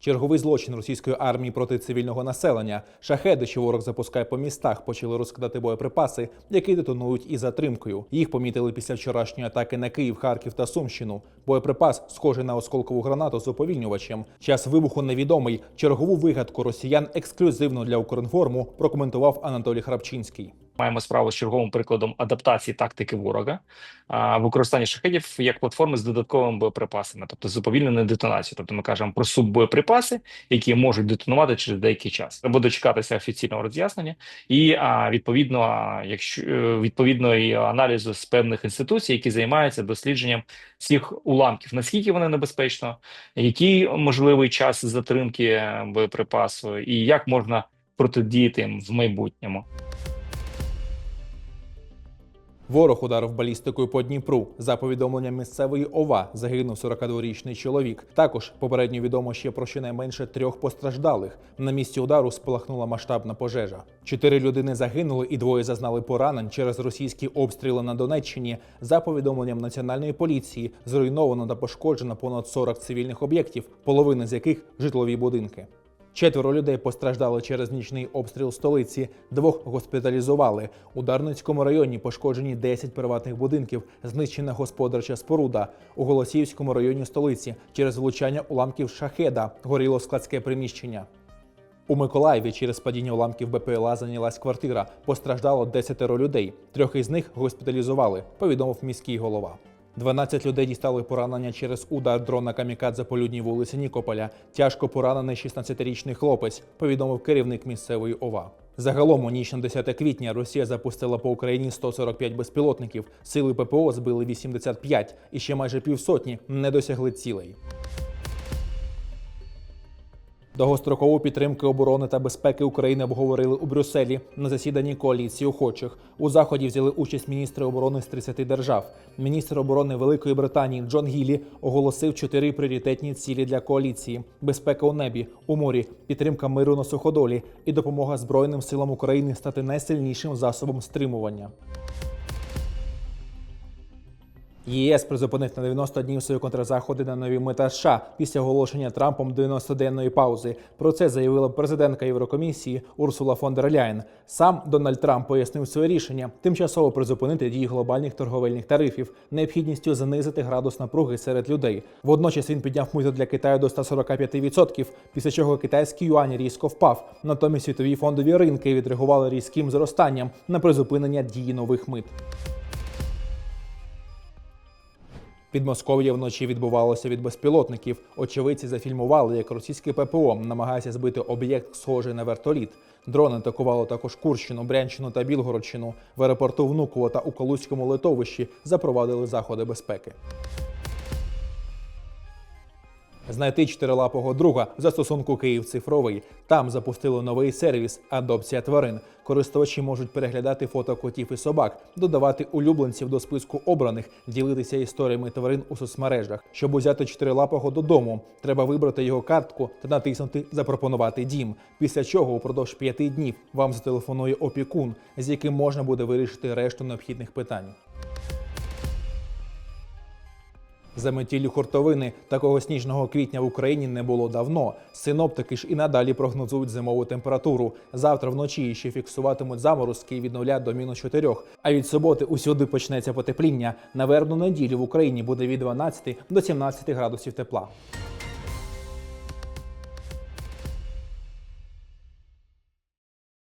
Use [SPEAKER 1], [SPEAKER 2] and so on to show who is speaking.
[SPEAKER 1] Черговий злочин російської армії проти цивільного населення. Шахеди, що ворог запускає по містах, почали розкидати боєприпаси, які детонують із затримкою. Їх помітили після вчорашньої атаки на Київ, Харків та Сумщину. Боєприпас, схожий на осколкову гранату з уповільнювачем. Час вибуху невідомий. Чергову вигадку росіян ексклюзивно для Укрінформу прокоментував Анатолій Храпчинський.
[SPEAKER 2] Маємо справу з черговим прикладом адаптації тактики ворога використання шахедів як платформи з додатковими боєприпасами, тобто з уповільненою детонацією. Тобто ми кажемо про суббоєприпаси, які можуть детонувати через деякий час. Треба дочекатися офіційного роз'яснення і відповідно, якщо е, відповідно і аналізу з певних інституцій, які займаються дослідженням цих уламків, наскільки вони небезпечно, який можливий час затримки е, боєприпасу, і як можна протидіяти їм в майбутньому.
[SPEAKER 1] Ворог ударив балістикою по Дніпру. За повідомленням місцевої ОВА загинув 42-річний чоловік. Також попередньо відомо ще про щонайменше трьох постраждалих. На місці удару спалахнула масштабна пожежа. Чотири людини загинули і двоє зазнали поранень через російські обстріли на Донеччині. За повідомленням національної поліції, зруйновано та пошкоджено понад 40 цивільних об'єктів, половина з яких житлові будинки. Четверо людей постраждали через нічний обстріл столиці. Двох госпіталізували. У Дарницькому районі пошкоджені 10 приватних будинків, знищена господарча споруда. У Голосіївському районі столиці через влучання уламків шахеда горіло складське приміщення. У Миколаєві через падіння уламків БПЛА зайнялась квартира. Постраждало 10 людей. Трьох із них госпіталізували, повідомив міський голова. 12 людей дістали поранення через удар дрона камікадзе по людній вулиці Нікополя. Тяжко поранений 16-річний хлопець, повідомив керівник місцевої ОВА. Загалом у ніч на 10 квітня Росія запустила по Україні 145 безпілотників. Сили ППО збили 85 і ще майже півсотні не досягли цілей. Довгострокову підтримку оборони та безпеки України обговорили у Брюсселі на засіданні коаліції охочих. У заході взяли участь міністри оборони з 30 держав. Міністр оборони Великої Британії Джон Гілі оголосив чотири пріоритетні цілі для коаліції: безпека у небі, у морі, підтримка миру на суходолі і допомога Збройним силам України стати найсильнішим засобом стримування. ЄС призупинив на 90 днів свої контрзаходи на нові мита США після оголошення Трампом 90-денної паузи. Про це заявила президентка Єврокомісії Урсула фон дер Ляєн. Сам Дональд Трамп пояснив своє рішення тимчасово призупинити дії глобальних торговельних тарифів, необхідністю занизити градус напруги серед людей. Водночас він підняв мито для Китаю до 145%, після чого китайський юань різко впав. Натомість світові фондові ринки відреагували різким зростанням на призупинення дії нових мит. Підмосков'я вночі відбувалося від безпілотників. Очевидці зафільмували, як російське ППО намагається збити об'єкт, схожий на вертоліт. Дрон атакувало також Курщину, Брянщину та Білгородщину. В аеропорту Внуково та у Калузькому литовищі запровадили заходи безпеки. Знайти чотирилапого друга в застосунку Київ цифровий. Там запустили новий сервіс Адопція тварин. Користувачі можуть переглядати фото котів і собак, додавати улюбленців до списку обраних, ділитися історіями тварин у соцмережах. Щоб узяти чотирилапого додому, треба вибрати його картку та натиснути Запропонувати дім. Після чого упродовж п'яти днів вам зателефонує опікун, з яким можна буде вирішити решту необхідних питань. Заметілі хуртовини такого сніжного квітня в Україні не було давно. Синоптики ж і надалі прогнозують зимову температуру. Завтра вночі ще фіксуватимуть заморозки від 0 до мінус 4. А від суботи усюди почнеться потепління. На вербну неділю в Україні буде від 12 до 17 градусів тепла.